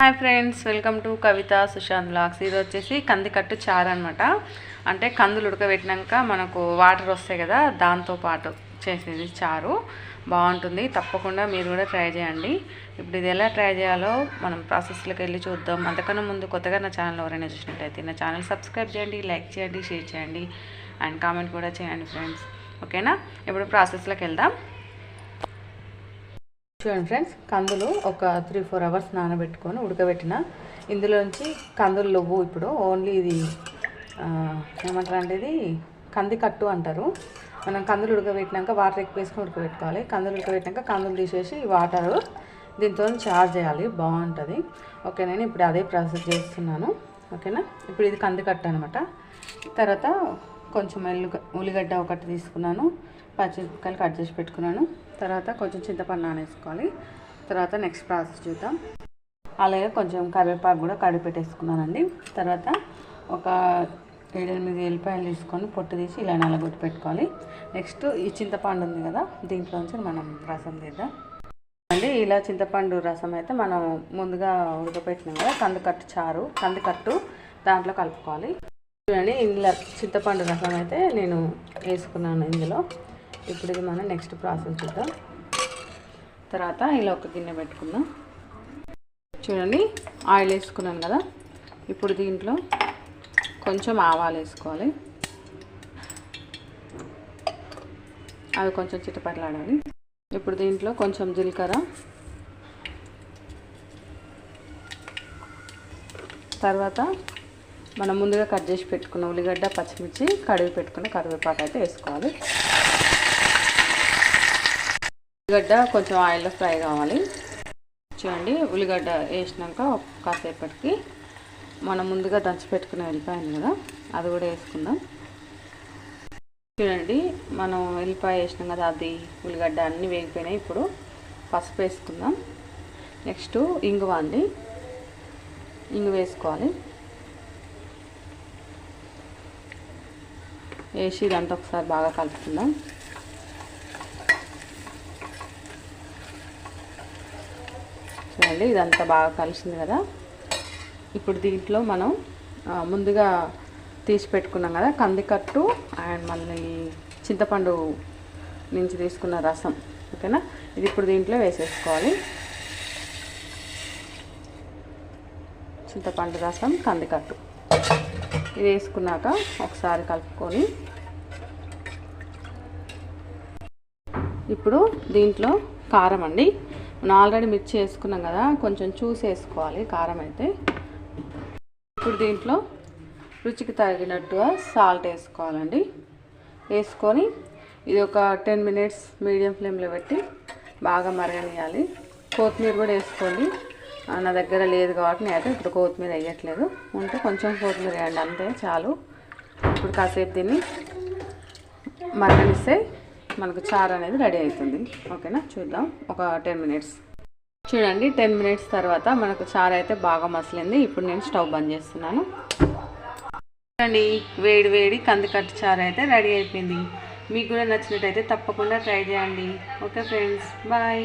Hi friends welcome to Kavitha Sushanth blogs ఇది వచ్చేసి కందికట్టు చారు అనమాట అంటే కందులు ఉడకబెట్టినాక మనకు వాటర్ వస్తాయి కదా దాంతో పాటు చేసేది చారు. బాగుంటుంది. తప్పకుండా మీరు కూడా ట్రై చేయండి. ఇప్పుడు ఇది ఎలా ట్రై చేయాలో మనం ప్రాసెస్లోకి వెళ్ళి చూద్దాం. అంతకన్నా ముందు కొత్తగా నా ఛానల్ ఎవరైనా చూసినట్టయితే నా ఛానల్ సబ్స్క్రైబ్ చేయండి లైక్ చేయండి షేర్ చేయండి అండ్ కామెంట్ కూడా చేయండి ఫ్రెండ్స్ ఓకేనా ఇప్పుడు ప్రాసెస్లోకి వెళ్దాం. చూడండి ఫ్రెండ్స్ కందులు ఒక త్రీ ఫోర్ అవర్స్ నానబెట్టుకొని ఉడకబెట్టిన. ఇందులోంచి కందులు లొవ్వు ఇప్పుడు ఓన్లీ ఇది ఏమంటారు అంటే ఇది కంది కట్టు అంటారు. మనం కందులు ఉడకబెట్టినాక వాటర్ ఎక్కువ వేసుకొని ఉడకబెట్టుకోవాలి. కందులు ఉడకబెట్టినాక కందులు తీసేసి వాటర్ దీంతో చార్జ్ చేయాలి. బాగుంటుంది. ఓకే నేను ఇప్పుడు అదే ప్రాసెస్ చేస్తున్నాను. ఓకేనా? ఇప్పుడు ఇది కంది కట్టు అనమాట తర్వాత కొంచెం ఎల్లుగ ఉల్లిగడ్డ ఒకటి తీసుకున్నాను. పచ్చిమిరపకాయలు కట్ చేసి పెట్టుకున్నాను. తర్వాత కొంచెం చింతపండు నానేసుకోవాలి. తర్వాత నెక్స్ట్ ప్రాసెస్ చూద్దాం. అలాగే కొంచెం కరివేపాకు కూడా కడిగి పెట్టేసుకున్నానండి. తర్వాత ఒక ఏడెనిమిది ఎల్లిపాయలు తీసుకొని పొట్టు తీసి ఇలా నల్లగొట్టి పెట్టుకోవాలి. నెక్స్ట్ ఈ చింతపండు ఉంది కదా దీంట్లోంచి మనం రసం తీద్దాం. అండి ఇలా చింతపండు రసం అయితే మనం ముందుగా ఉడకపెట్టినాం కదా కందికట్టు చారు కందికట్టు దాంట్లో కలుపుకోవాలి. చూడండి ఇందులో చింతపండు రసం అయితే నేను వేసుకున్నాను ఇందులో. ఇప్పుడు ఇది మనం నెక్స్ట్ ప్రాసెస్ చూద్దాం. తర్వాత ఇలా ఒక గిన్నె పెట్టుకుందాం. చూడండి ఆయిల్ వేసుకున్నాను కదా. ఇప్పుడు దీంట్లో కొంచెం ఆవాలు వేసుకోవాలి. అవి కొంచెం చిటపట్లాడాలి. ఇప్పుడు దీంట్లో కొంచెం జీలకర్ర. తర్వాత మనం ముందుగా కట్ చేసి పెట్టుకున్న ఉల్లిగడ్డ పచ్చిమిర్చి కడిగి పెట్టుకున్న కరివేపాకు అయితే వేసుకోవాలి. ఉల్లిగడ్డ కొంచెం ఆయిల్లో ఫ్రై కావాలి. చూడండి ఉల్లిగడ్డ వేసినాక కాసేపటికి మనం ముందుగా దంచి పెట్టుకున్న వెళ్ళిపోయింది కదా అది కూడా వేసుకుందాం. చూడండి మనం వెల్లిపాయ వేసినాం కదా అది ఉల్లిగడ్డ అన్నీ వేగిపోయినాయి. ఇప్పుడు పసుపు వేసుకుందాం. నెక్స్ట్ ఇంగువ అండి. ఇంగు వేసుకోవాలి. వేసి ఇదంతా ఒకసారి బాగా కలుపుకుందాం. చూడండి ఇదంతా బాగా కలిసింది కదా. ఇప్పుడు దీంట్లో మనం ముందుగా తీసి పెట్టుకున్నాం కదా కందికట్టు అండ్ మళ్ళీ చింతపండు నుంచి తీసుకున్న రసం ఓకేనా? ఇది ఇప్పుడు దీంట్లో వేసేసుకోవాలి. చింతపండు రసం కందికట్టు. ఇది వేసుకున్నాక ఒకసారి కలుపుకొని ఇప్పుడు దీంట్లో కారం అండి. మనం ఆల్రెడీ మిర్చి వేసుకున్నాం కదా కొంచెం చూసి వేసుకోవాలి కారం అయితే. ఇప్పుడు దీంట్లో రుచికి తగినట్టుగా సాల్ట్ వేసుకోవాలండి. వేసుకొని ఇది ఒక టెన్ మినిట్స్ మీడియం ఫ్లేమ్లో పెట్టి బాగా మరగనియాలి. కొత్తిమీర కూడా వేసుకోండి. నా దగ్గర లేదు కాబట్టి నేను అయితే ఇప్పుడు కొత్తిమీర వేయట్లేదు. ఉంటే కొంచెం కొత్తిమీర వేయండి అంతే చాలు. ఇప్పుడు కాసేపు దీన్ని మరగనిస్తే మనకు చారు అనేది రెడీ అవుతుంది. ఓకేనా? చూద్దాం. ఒక టెన్ మినిట్స్. చూడండి టెన్ మినిట్స్ తర్వాత మనకు చారు అయితే బాగా మసలింది. ఇప్పుడు నేను స్టవ్ బంద్ చేస్తున్నాను. చూడండి వేడి వేడి కందికట్టు చారు అయితే రెడీ అయిపోయింది. మీకు కూడా నచ్చినట్టయితే తప్పకుండా ట్రై చేయండి. Okay friends. బాయ్.